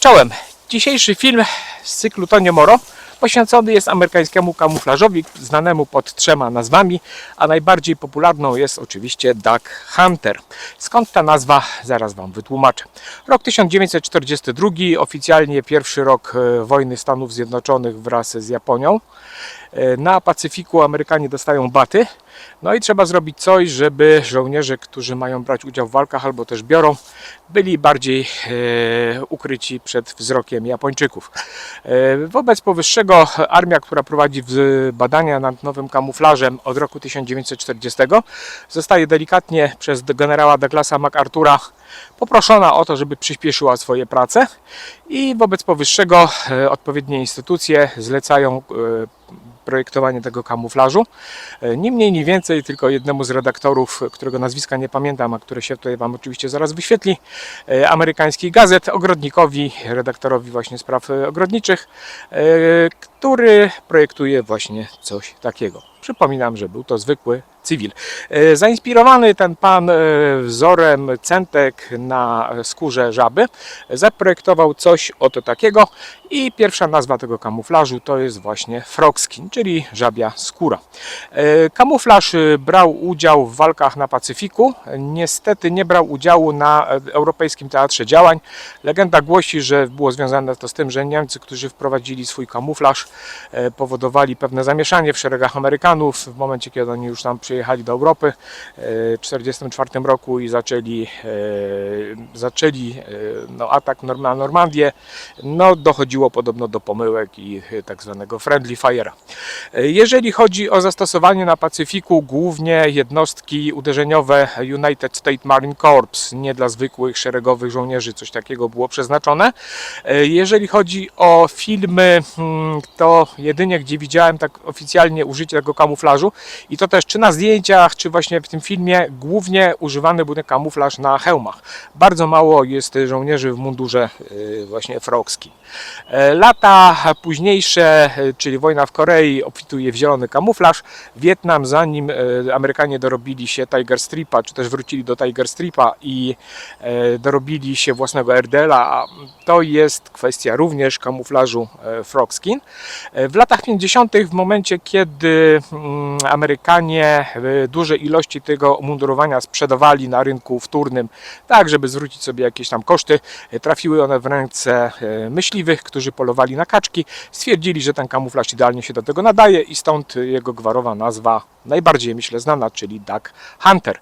Czołem! Dzisiejszy film z cyklu Tonio Moro poświęcony jest amerykańskiemu kamuflażowi znanemu pod trzema nazwami, a najbardziej popularną jest oczywiście Duck Hunter. Skąd ta nazwa? Zaraz Wam wytłumaczę. Rok 1942, oficjalnie pierwszy rok e, wojny Stanów Zjednoczonych wraz z Japonią. E, Na Pacyfiku Amerykanie dostają baty, no i trzeba zrobić coś, żeby żołnierze, którzy mają brać udział w walkach albo też biorą, byli bardziej e, ukryci przed wzrokiem Japończyków. E, wobec powyższego armia, która prowadzi badania nad nowym kamuflażem od roku 1940, zostaje delikatnie przez generała Douglasa MacArthura poproszona o to, żeby przyspieszyła swoje prace i wobec powyższego e, odpowiednie instytucje zlecają e, projektowanie tego kamuflażu. E, Ni mniej, ni więcej, tylko jednemu z redaktorów, którego nazwiska nie pamiętam, a które się tutaj Wam oczywiście zaraz wyświetli, amerykańskich gazet, ogrodnikowi, redaktorowi właśnie spraw ogrodniczych, który projektuje właśnie coś takiego. Przypominam, że był to zwykły cywil. E, Zainspirowany ten pan e, wzorem centek na skórze żaby, zaprojektował coś oto takiego i pierwsza nazwa tego kamuflażu to jest właśnie frogskin, czyli żabia skóra. E, Kamuflaż brał udział w walkach na Pacyfiku, niestety nie brał udziału na Europejskim Teatrze Działań. Legenda głosi, że było związane to z tym, że Niemcy, którzy wprowadzili swój kamuflaż, powodowali pewne zamieszanie w szeregach Amerykanów w momencie, kiedy oni już tam przyjechali do Europy e, w 1944 roku i zaczęli, e, zaczęli e, no, atak na Normandię. No, dochodziło podobno do pomyłek i e, tak zwanego friendly fire'a. E, Jeżeli chodzi o zastosowanie na Pacyfiku, głównie jednostki uderzeniowe United States Marine Corps, nie dla zwykłych szeregowych żołnierzy, coś takiego było przeznaczone. E, Jeżeli chodzi o filmy, mm, to jedynie gdzie widziałem tak oficjalnie użycie tego kamuflażu i to też czy na zdjęciach, czy właśnie w tym filmie głównie używany był ten kamuflaż na hełmach. Bardzo mało jest żołnierzy w mundurze y, właśnie frogskim. E, Lata późniejsze, e, czyli wojna w Korei, obfituje w zielony kamuflaż. Wietnam, zanim e, Amerykanie dorobili się Tiger Stripa, czy też wrócili do Tiger Stripa i e, dorobili się własnego RDL-a, to jest kwestia również kamuflażu e, frogskin. E, W latach 50., w momencie kiedy mm, Amerykanie e, duże ilości tego mundurowania sprzedawali na rynku wtórnym, tak żeby zwrócić sobie jakieś tam koszty, e, trafiły one w ręce myśliwych, którzy polowali na kaczki. Stwierdzili, że ten kamuflaż idealnie się do tego nadaje i stąd jego gwarowa nazwa, najbardziej myślę znana, czyli Duck Hunter.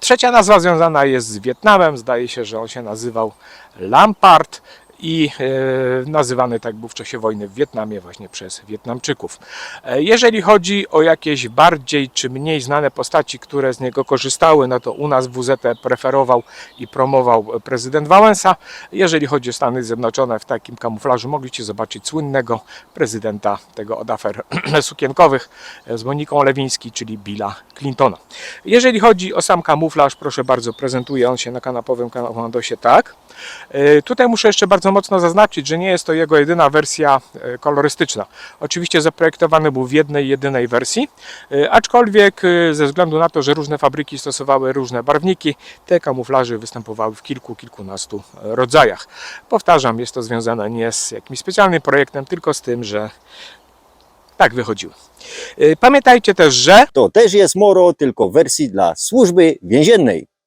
Trzecia nazwa związana jest z Wietnamem. Zdaje się, że on się nazywał Lampard i e, nazywany tak był w czasie wojny w Wietnamie właśnie przez Wietnamczyków. E, jeżeli chodzi o jakieś bardziej czy mniej znane postaci, które z niego korzystały, no to u nas WZT preferował i promował prezydent Wałęsa. Jeżeli chodzi o Stany Zjednoczone w takim kamuflażu, mogliście zobaczyć słynnego prezydenta tego od afer sukienkowych e, z Moniką Lewiński, czyli Billa Clintona. Jeżeli chodzi o sam kamuflaż, proszę bardzo, prezentuje on się na kanapowym komandosie tak. Tutaj muszę jeszcze bardzo mocno zaznaczyć, że nie jest to jego jedyna wersja e, kolorystyczna. Oczywiście zaprojektowany był w jednej, jedynej wersji, e, aczkolwiek e, ze względu na to, że różne fabryki stosowały różne barwniki, te kamuflaże występowały w kilku, kilkunastu rodzajach. Powtarzam, jest to związane nie z jakimś specjalnym projektem, tylko z tym, że tak wychodziły. Pamiętajcie też, że To też jest moro, tylko w wersji dla służby więziennej.